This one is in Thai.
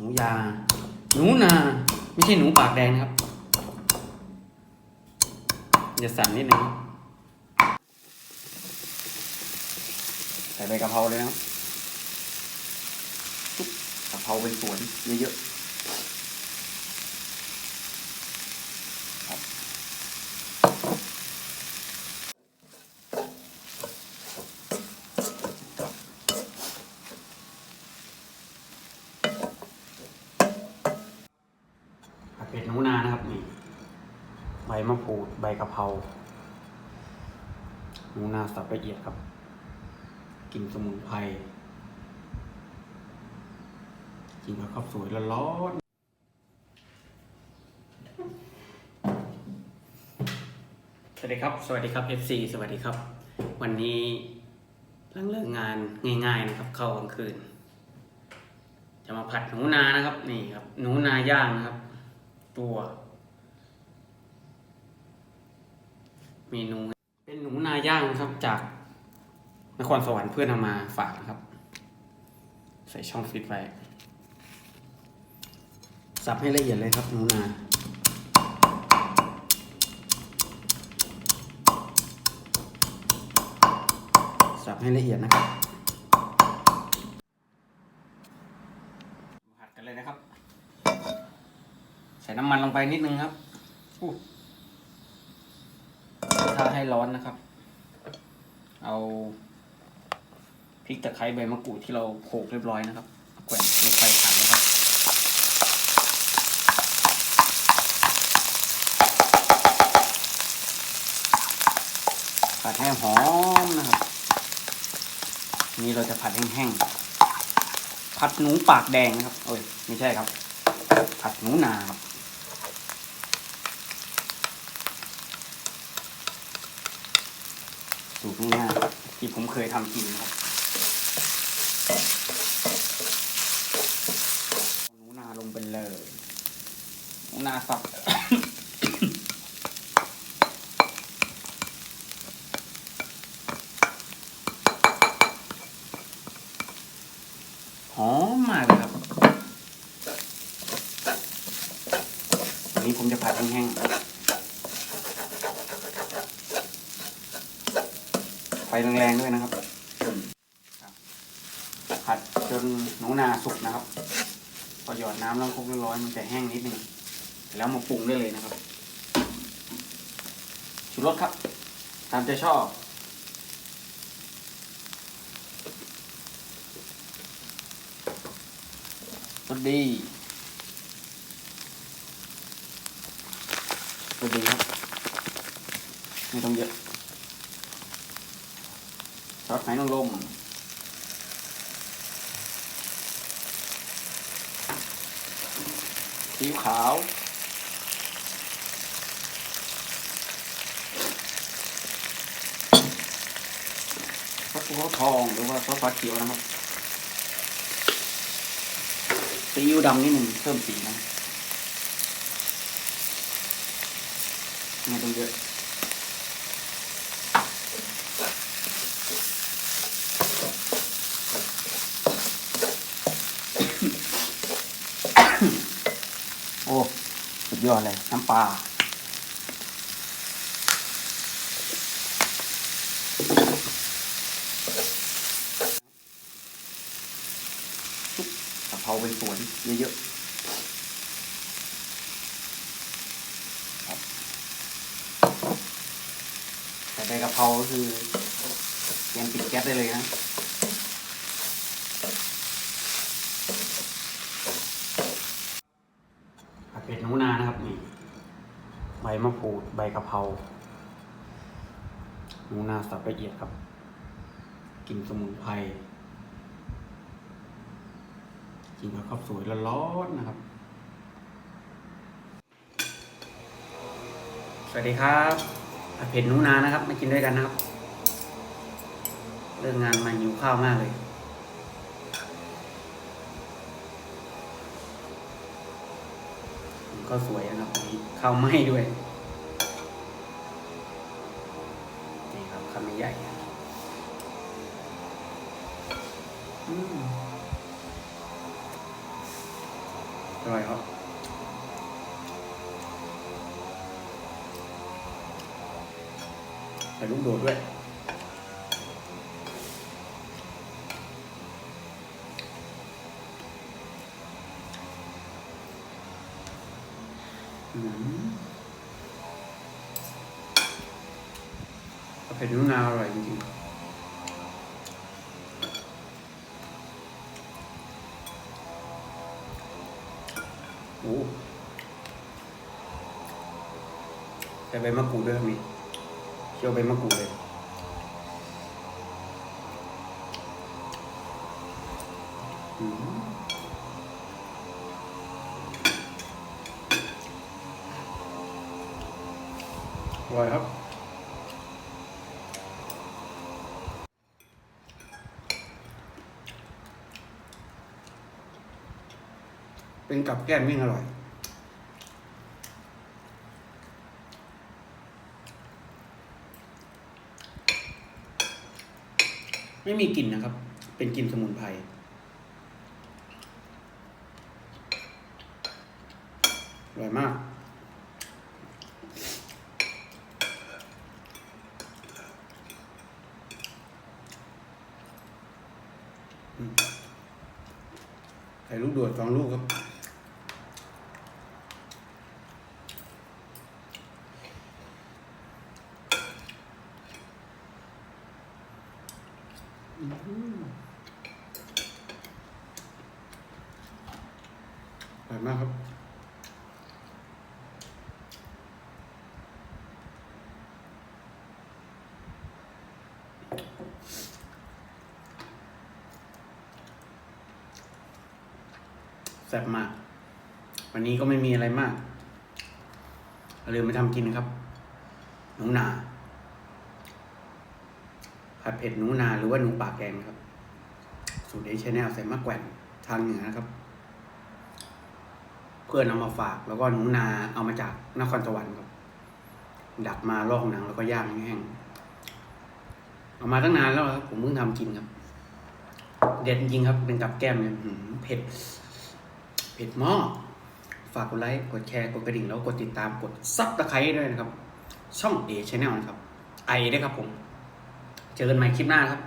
หนูยา หนูนา ไม่ใช่หนูปากแดงนะครับอย่าสั่นนิดนึงใส่ใบกะเพราเลยนะครับชุบกะเพราเป็นสวนเยอะๆครับผัดเผ็ดหนูนานะครับนี่ ใบ มะกรูดใบกะเพราหนูนาสับละเอียดครับกลินสมุนไพรกินกับข้าวสวยร้อนสวัสดีครับ สวัสดีครับ FC สวัสดีครับ วันนี้หลังเลิกงานง่าย ๆ นะครับ เข้ากลางคืน จะมาผัดหนูนานะครับ นี่ครับ หนูนาย่างนะครับ ตัว เมนู เป็นหนูนาย่างครับจากนครสวรรค์เพื่อนเอามาฝากนะครับ ใส่ช่องฟิตไว้สับให้ละเอียดเลยครับหนูนาสับให้ละเอียดนะครับผัดกันเลยนะครับ ใส่น้ำมันลงไปนิดนึงครับ อู้ถ้าให้ร้อนนะครับ เอาพริกตะไคร้ใบมะกรูดที่เราโขลกเรียบร้อยนะครับแกว่งลงไปผัดเลยครับผัดให้หอมนะครับ นี่เราจะผัดแห้งๆผัดหนูปากแดงนะครับโอ้ยไม่ใช่ครับ ผัดหนูนาครับ สูตรง่ายที่ผมเคยทำกินครับหนูนาลงไปเลยหนูนาสับหอมมากเลยครับอันนี้ผมจะผัดแห้งๆ ไฟแรงๆด้วยนะครับครับผัดจนหนูนาสุกนะครับ พอหยอดน้ำแล้วคลุกเรียบร้อยมันจะแห้งนิดนึงแล้วมาปรุงได้เลยนะครับชูรสครับ ตามใจชอบรสดีรสดีครับ ไม่ต้องเยอะ ซอสหนางรมซีอิ๊วขาวซอสภูเขาทองหรือว่าซอสฟ้าเขียวนะครับซีอิ๊วดำนิดหนึ่งเพิ่มสีนะไม่ต้องเยอะ โอ้ สุดยอดเลย น้ำปลากะเพราเป็นสวนเยอะๆครับแต่ใบกะเพราก็คือเตรียมปิดแก๊สได้เลยนะ ผัด เผ็ดหนูนานะครับนี่ใบมะกรูดใบกะเพราหนูนาสับละเอียดครับกลินสมุนไพรกินกับข้าวสวยร้อนๆนะครับ สวัสดีครับเผ็ดหนูนานะครับ มากินด้วยกันนะครับเลิกงานมาหิวข้าวมากเลย ก็สวยนะครับอันนี้ข้าวไหม้ด้วย นี่ครับคำใหญ่อืมอร่อยครับใส่ลูกโดดด้วย เผ็ดนุ่นนาวอร่อยจริงๆโอ้ใส่ใบมะกรูดด้วยครับนี่เคี่ยวใบมะกรูดเลยอืม อร่อยครับ เป็นกับแก้มยิ่งอร่อยไม่มีกลิ่นนะครับ เป็นกลิ่นสมุนไพร อร่อยมาก ส่ลูกโดดสองลูกครับอืมอร่อยมากครับ แซ่บมาก วันนี้ก็ไม่มีอะไรมากเราลืมไปทำกินนะครับ หนูนาผัดเผ็ดหนูนาหรือว่าหนูปากแกงครับ สูตรเอชแนลใส่มะแกวนทางเหนือนะครับ เพื่อนเอามาฝาก แล้วก็หนูนาเอามาจากนครสวรรค์ครับ ดักมาลอกหนังแล้วก็ย่างแห้งเอามาตั้งนานแล้วครับ ผมเพิ่งทำกินครับ เด็ดจริงครับ เป็นกับแก้มเนี่ยเผ็ด เผ็ดมากฝากกดไลค์กดแชร์กดกระดิ่งแล้วกดติดตามกดซับตะไคร้ด้วยนะครับ ช่องเอชแนลนะครับไอได้วยครับผม เจอกันใหม่คลิปหน้าครับ